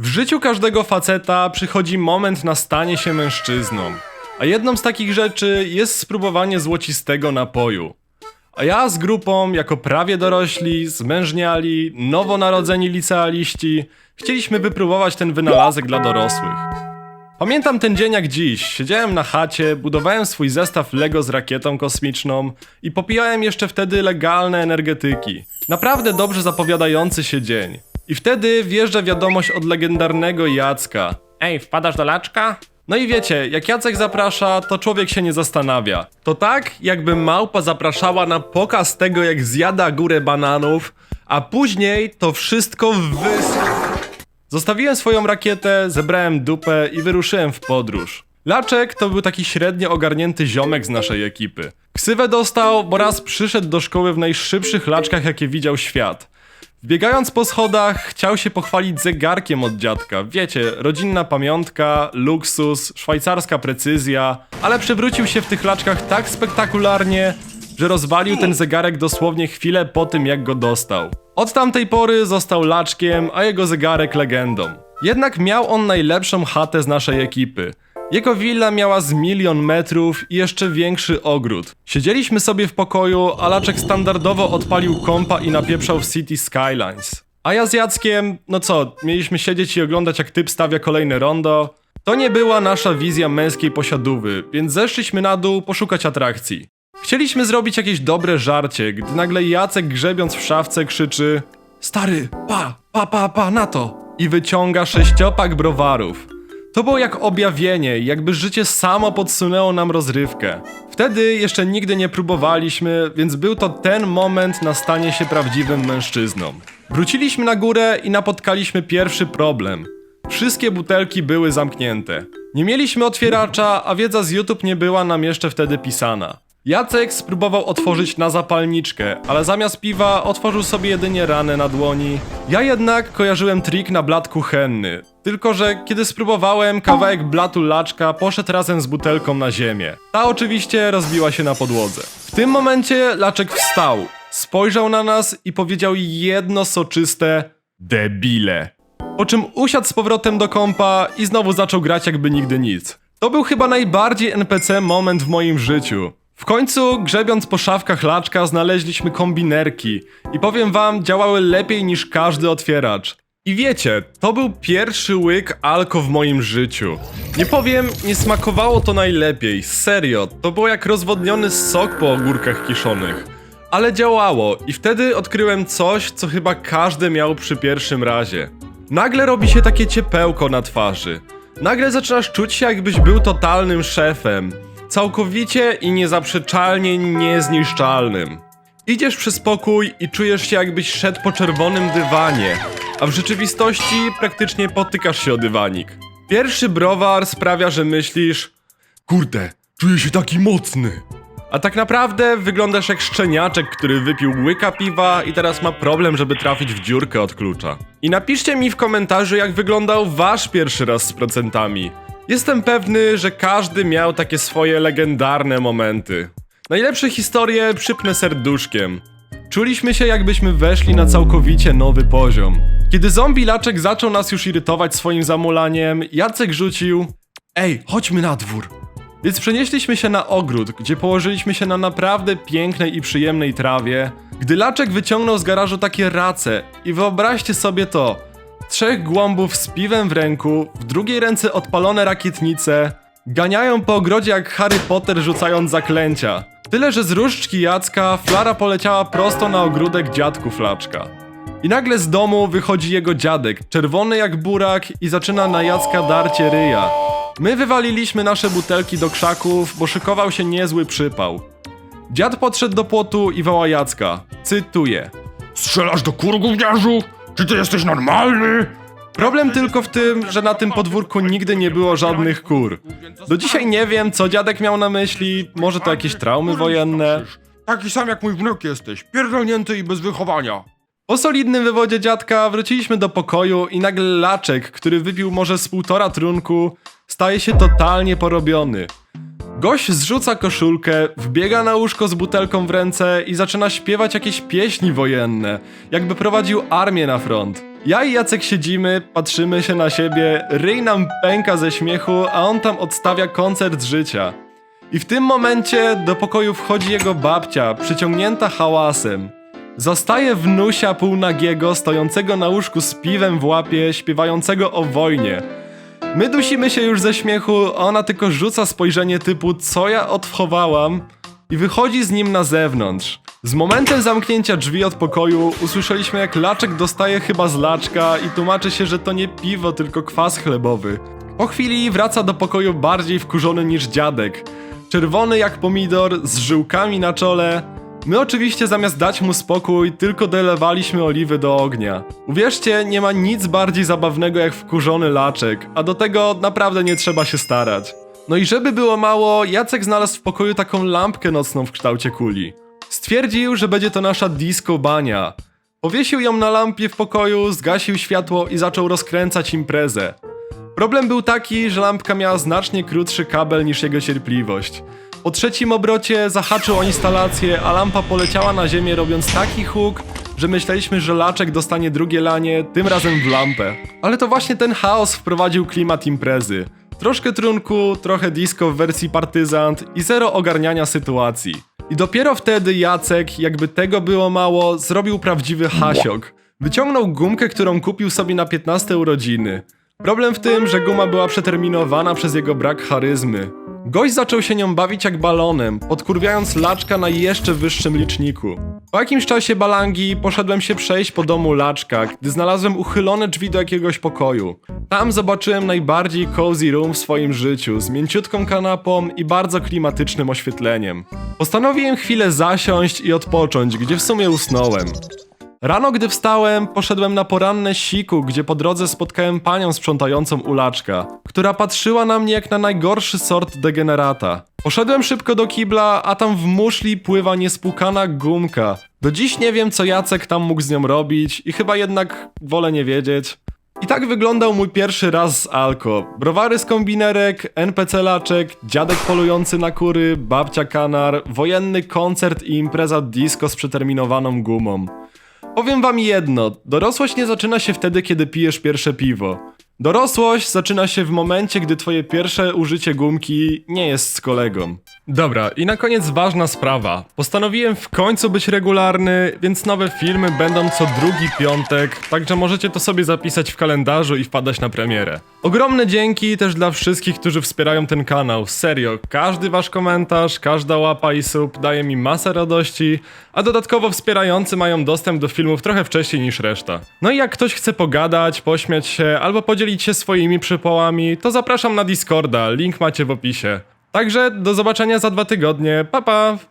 W życiu każdego faceta przychodzi moment na stanie się mężczyzną. A jedną z takich rzeczy jest spróbowanie złocistego napoju. A ja z grupą, jako prawie dorośli, zmężniali, nowonarodzeni licealiści, chcieliśmy wypróbować ten wynalazek dla dorosłych. Pamiętam ten dzień jak dziś. Siedziałem na chacie, budowałem swój zestaw Lego z rakietą kosmiczną i popijałem jeszcze wtedy legalne energetyki. Naprawdę dobrze zapowiadający się dzień. I wtedy wjeżdża wiadomość od legendarnego Jacka. Ej, wpadasz do laczka? No i wiecie, jak Jacek zaprasza, to człowiek się nie zastanawia. To tak, jakby małpa zapraszała na pokaz tego, jak zjada górę bananów, a później to wszystko wys... Zostawiłem swoją rakietę, zebrałem dupę i wyruszyłem w podróż. Laczek to był taki średnio ogarnięty ziomek z naszej ekipy. Ksywę dostał, bo raz przyszedł do szkoły w najszybszych laczkach, jakie widział świat. Wbiegając po schodach, chciał się pochwalić zegarkiem od dziadka. Wiecie, rodzinna pamiątka, luksus, szwajcarska precyzja, ale przewrócił się w tych laczkach tak spektakularnie, że rozwalił ten zegarek dosłownie chwilę po tym, jak go dostał. Od tamtej pory został laczkiem, a jego zegarek legendą. Jednak miał on najlepszą chatę z naszej ekipy. Jego willa miała z milion metrów i jeszcze większy ogród. Siedzieliśmy sobie w pokoju, a Laczek standardowo odpalił kompa i napieprzał w City Skylines. A ja z Jackiem, no co, mieliśmy siedzieć i oglądać jak typ stawia kolejne rondo. To nie była nasza wizja męskiej posiadówy, więc zeszliśmy na dół poszukać atrakcji. Chcieliśmy zrobić jakieś dobre żarcie, gdy nagle Jacek grzebiąc w szafce krzyczy Stary, pa, pa, pa, pa, na to! I wyciąga sześciopak browarów. To było jak objawienie, jakby życie samo podsunęło nam rozrywkę. Wtedy jeszcze nigdy nie próbowaliśmy, więc był to ten moment na stanie się prawdziwym mężczyzną. Wróciliśmy na górę i napotkaliśmy pierwszy problem. Wszystkie butelki były zamknięte. Nie mieliśmy otwieracza, a wiedza z YouTube nie była nam jeszcze wtedy pisana. Jacek spróbował otworzyć na zapalniczkę, ale zamiast piwa otworzył sobie jedynie ranę na dłoni. Ja jednak kojarzyłem trik na blat kuchenny. Tylko, że kiedy spróbowałem, kawałek blatu laczka poszedł razem z butelką na ziemię. Ta oczywiście rozbiła się na podłodze. W tym momencie laczek wstał, spojrzał na nas i powiedział jedno soczyste debile. Po czym usiadł z powrotem do kompa i znowu zaczął grać jakby nigdy nic. To był chyba najbardziej NPC moment w moim życiu. W końcu, grzebiąc po szafkach laczka, znaleźliśmy kombinerki i powiem wam, działały lepiej niż każdy otwieracz. I wiecie, to był pierwszy łyk alko w moim życiu. Nie powiem, nie smakowało to najlepiej, serio, to było jak rozwodniony sok po ogórkach kiszonych. Ale działało i wtedy odkryłem coś, co chyba każdy miał przy pierwszym razie. Nagle robi się takie ciepełko na twarzy. Nagle zaczynasz czuć się, jakbyś był totalnym szefem. Całkowicie i niezaprzeczalnie niezniszczalnym. Idziesz przez pokój i czujesz się, jakbyś szedł po czerwonym dywanie, a w rzeczywistości praktycznie potykasz się o dywanik. Pierwszy browar sprawia, że myślisz: Kurde, czuję się taki mocny. A tak naprawdę wyglądasz jak szczeniaczek, który wypił łyka piwa i teraz ma problem, żeby trafić w dziurkę od klucza. I napiszcie mi w komentarzu, jak wyglądał wasz pierwszy raz z procentami. Jestem pewny, że każdy miał takie swoje legendarne momenty. Najlepsze historie przypnę serduszkiem. Czuliśmy się, jakbyśmy weszli na całkowicie nowy poziom. Kiedy zombie laczek zaczął nas już irytować swoim zamulaniem, Jacek rzucił: Ej, chodźmy na dwór. Więc przenieśliśmy się na ogród, gdzie położyliśmy się na naprawdę pięknej i przyjemnej trawie, gdy Laczek wyciągnął z garażu takie race i wyobraźcie sobie to. Trzech głąbów z piwem w ręku, w drugiej ręce odpalone rakietnice, ganiają po ogrodzie jak Harry Potter rzucając zaklęcia. Tyle, że z różdżki Jacka flara poleciała prosto na ogródek dziadku Flaczka. I nagle z domu wychodzi jego dziadek, czerwony jak burak i zaczyna na Jacka darcie ryja. My wywaliliśmy nasze butelki do krzaków, bo szykował się niezły przypał. Dziad podszedł do płotu i woła Jacka. Cytuję. Strzelasz do kur, gówniarzu? Czy ty jesteś normalny? Problem tylko w tym, że na tym podwórku nigdy nie było żadnych kur. Do dzisiaj nie wiem, co dziadek miał na myśli, może to jakieś traumy wojenne. Taki sam jak mój wnuk jesteś, pierdolnięty i bez wychowania. Po solidnym wywodzie dziadka wróciliśmy do pokoju i nagle Laczek, który wypił może z półtora trunku, staje się totalnie porobiony. Gość zrzuca koszulkę, wbiega na łóżko z butelką w ręce i zaczyna śpiewać jakieś pieśni wojenne, jakby prowadził armię na front. Ja i Jacek siedzimy, patrzymy się na siebie, ryj nam pęka ze śmiechu, a on tam odstawia koncert życia. I w tym momencie do pokoju wchodzi jego babcia, przyciągnięta hałasem. Zastaje wnusia półnagiego, stojącego na łóżku z piwem w łapie, śpiewającego o wojnie. My dusimy się już ze śmiechu, a ona tylko rzuca spojrzenie typu co ja odwchowałam i wychodzi z nim na zewnątrz. Z momentem zamknięcia drzwi od pokoju usłyszeliśmy jak Laczek dostaje chyba z laczka i tłumaczy się, że to nie piwo, tylko kwas chlebowy. Po chwili wraca do pokoju bardziej wkurzony niż dziadek. Czerwony jak pomidor, z żyłkami na czole. My oczywiście zamiast dać mu spokój, tylko dolewaliśmy oliwy do ognia. Uwierzcie, nie ma nic bardziej zabawnego jak wkurzony laczek, a do tego naprawdę nie trzeba się starać. No i żeby było mało, Jacek znalazł w pokoju taką lampkę nocną w kształcie kuli. Stwierdził, że będzie to nasza disco bania. Powiesił ją na lampie w pokoju, zgasił światło i zaczął rozkręcać imprezę. Problem był taki, że lampka miała znacznie krótszy kabel niż jego cierpliwość. Po trzecim obrocie zahaczył o instalację, a lampa poleciała na ziemię robiąc taki huk, że myśleliśmy, że Laczek dostanie drugie lanie, tym razem w lampę. Ale to właśnie ten chaos wprowadził klimat imprezy. Troszkę trunku, trochę disco w wersji partyzant i zero ogarniania sytuacji. I dopiero wtedy Jacek, jakby tego było mało, zrobił prawdziwy hasiok. Wyciągnął gumkę, którą kupił sobie na 15 urodziny. Problem w tym, że guma była przeterminowana przez jego brak charyzmy. Gość zaczął się nią bawić jak balonem, podkurwiając Laczka na jeszcze wyższym liczniku. Po jakimś czasie balangi poszedłem się przejść po domu Laczka, gdy znalazłem uchylone drzwi do jakiegoś pokoju. Tam zobaczyłem najbardziej cozy room w swoim życiu, z mięciutką kanapą i bardzo klimatycznym oświetleniem. Postanowiłem chwilę zasiąść i odpocząć, gdzie w sumie usnąłem. Rano, gdy wstałem, poszedłem na poranne siku, gdzie po drodze spotkałem panią sprzątającą ulaczka, która patrzyła na mnie jak na najgorszy sort degenerata. Poszedłem szybko do kibla, a tam w muszli pływa niespłukana gumka. Do dziś nie wiem, co Jacek tam mógł z nią robić i chyba jednak wolę nie wiedzieć. I tak wyglądał mój pierwszy raz z Alko. Browary z kombinerek, NPC laczek, dziadek polujący na kury, babcia kanar, wojenny koncert i impreza disco z przeterminowaną gumą. Powiem wam jedno, dorosłość nie zaczyna się wtedy, kiedy pijesz pierwsze piwo. Dorosłość zaczyna się w momencie, gdy twoje pierwsze użycie gumki nie jest z kolegą. Dobra, i na koniec ważna sprawa. Postanowiłem w końcu być regularny, więc nowe filmy będą co drugi piątek, także możecie to sobie zapisać w kalendarzu i wpadać na premierę. Ogromne dzięki też dla wszystkich, którzy wspierają ten kanał. Serio, każdy wasz komentarz, każda łapa i sub daje mi masę radości, a dodatkowo wspierający mają dostęp do filmów trochę wcześniej niż reszta. No i jak ktoś chce pogadać, pośmiać się albo podzielić się swoimi przypołami, to zapraszam na Discorda, link macie w opisie. Także do zobaczenia za dwa tygodnie, pa pa!